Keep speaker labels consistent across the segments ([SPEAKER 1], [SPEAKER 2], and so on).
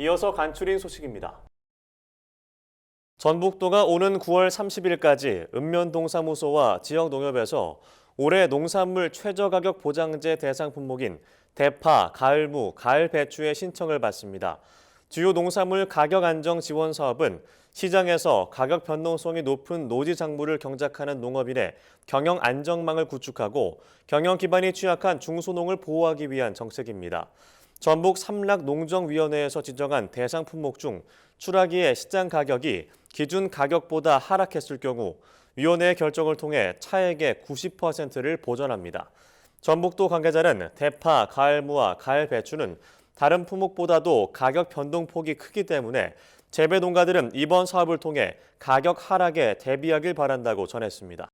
[SPEAKER 1] 이어서 간추린 소식입니다. 전북도가 오는 9월 30일까지 읍면동사무소와 지역 농협에서 올해 농산물 최저가격 보장제 대상 품목인 대파, 가을무, 가을 배추의 신청을 받습니다. 주요 농산물 가격 안정 지원 사업은 시장에서 가격 변동성이 높은 노지 작물을 경작하는 농업인의 경영 안정망을 구축하고 경영 기반이 취약한 중소농을 보호하기 위한 정책입니다. 전북 삼락농정위원회에서 지정한 대상 품목 중 출하기의 시장 가격이 기준 가격보다 하락했을 경우 위원회의 결정을 통해 차액의 90%를 보전합니다. 전북도 관계자는 대파, 가을무와 가을 배추는 다른 품목보다도 가격 변동폭이 크기 때문에 재배 농가들은 이번 사업을 통해 가격 하락에 대비하길 바란다고 전했습니다.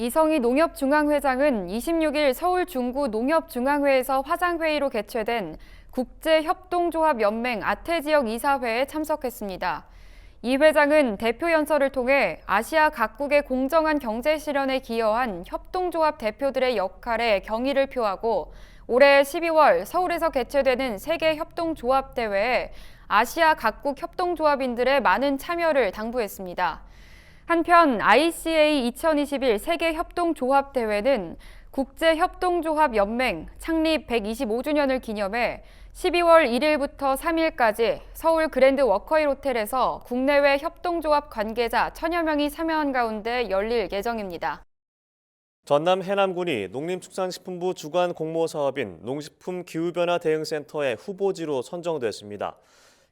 [SPEAKER 2] 이성희 농협중앙회장은 26일 서울 중구 농협중앙회에서 화상회의로 개최된 국제협동조합연맹 아태지역 이사회에 참석했습니다. 이 회장은 대표 연설을 통해 아시아 각국의 공정한 경제 실현에 기여한 협동조합 대표들의 역할에 경의를 표하고 올해 12월 서울에서 개최되는 세계 협동조합 대회에 아시아 각국 협동조합인들의 많은 참여를 당부했습니다. 한편 ICA 2021 세계 협동조합 대회는 국제 협동조합 연맹 창립 125주년을 기념해 12월 1일부터 3일까지 서울 그랜드 워커힐 호텔에서 국내외 협동조합 관계자 천여 명이 참여한 가운데 열릴 예정입니다.
[SPEAKER 1] 전남 해남군이 농림축산식품부 주관 공모 사업인 농식품 기후변화 대응센터의 후보지로 선정됐습니다.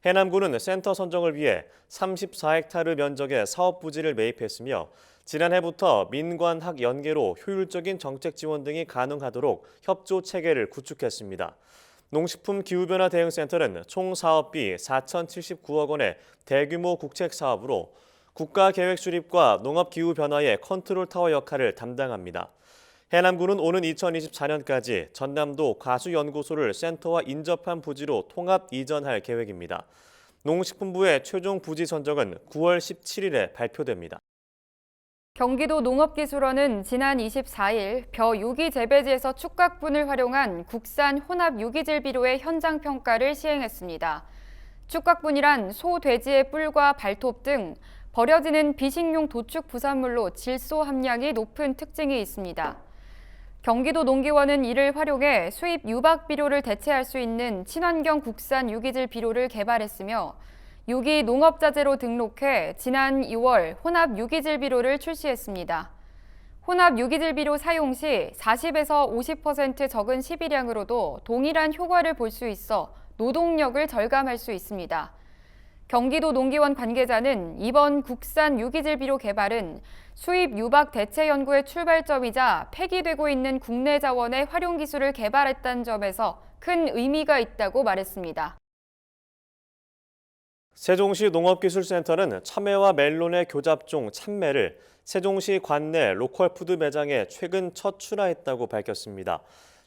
[SPEAKER 1] 해남군은 센터 선정을 위해 34헥타르 면적의 사업 부지를 매입했으며 지난해부터 민관학 연계로 효율적인 정책 지원 등이 가능하도록 협조 체계를 구축했습니다. 농식품 기후변화 대응센터는 총 사업비 4,079억 원의 대규모 국책 사업으로 국가 계획 수립과 농업 기후 변화의 컨트롤 타워 역할을 담당합니다. 해남군은 오는 2024년까지 전남도 과수연구소를 센터와 인접한 부지로 통합 이전할 계획입니다. 농식품부의 최종 부지 선정은 9월 17일에 발표됩니다.
[SPEAKER 2] 경기도 농업기술원은 지난 24일 벼 유기 재배지에서 축각분을 활용한 국산 혼합 유기질 비료의 현장 평가를 시행했습니다. 축각분이란 소, 돼지의 뿔과 발톱 등 버려지는 비식용 도축 부산물로 질소 함량이 높은 특징이 있습니다. 경기도 농기원은 이를 활용해 수입 유박 비료를 대체할 수 있는 친환경 국산 유기질 비료를 개발했으며 유기 농업자재로 등록해 지난 2월 혼합 유기질 비료를 출시했습니다. 혼합 유기질 비료 사용 시 40에서 50% 적은 시비량으로도 동일한 효과를 볼 수 있어 노동력을 절감할 수 있습니다. 경기도 농기원 관계자는 이번 국산 유기질 비료 개발은 수입 유박 대체 연구의 출발점이자 폐기되고 있는 국내 자원의 활용 기술을 개발했다는 점에서 큰 의미가 있다고 말했습니다.
[SPEAKER 1] 세종시 농업기술센터는 참외와 멜론의 교잡종 참매를 세종시 관내 로컬푸드 매장에 최근 첫 출하했다고 밝혔습니다.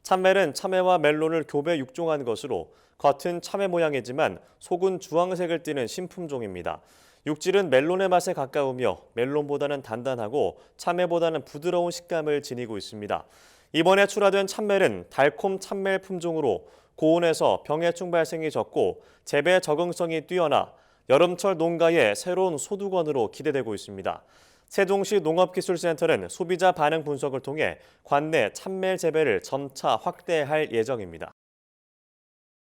[SPEAKER 1] 참매는 참외와 멜론을 교배 육종한 것으로 겉은 참외 모양이지만 속은 주황색을 띠는 신품종입니다. 육질은 멜론의 맛에 가까우며 멜론보다는 단단하고 참외보다는 부드러운 식감을 지니고 있습니다. 이번에 출하된 참멜은 달콤 참멜 품종으로 고온에서 병해충 발생이 적고 재배 적응성이 뛰어나 여름철 농가의 새로운 소득원으로 기대되고 있습니다. 세종시 농업기술센터는 소비자 반응 분석을 통해 관내 참멜 재배를 점차 확대할 예정입니다.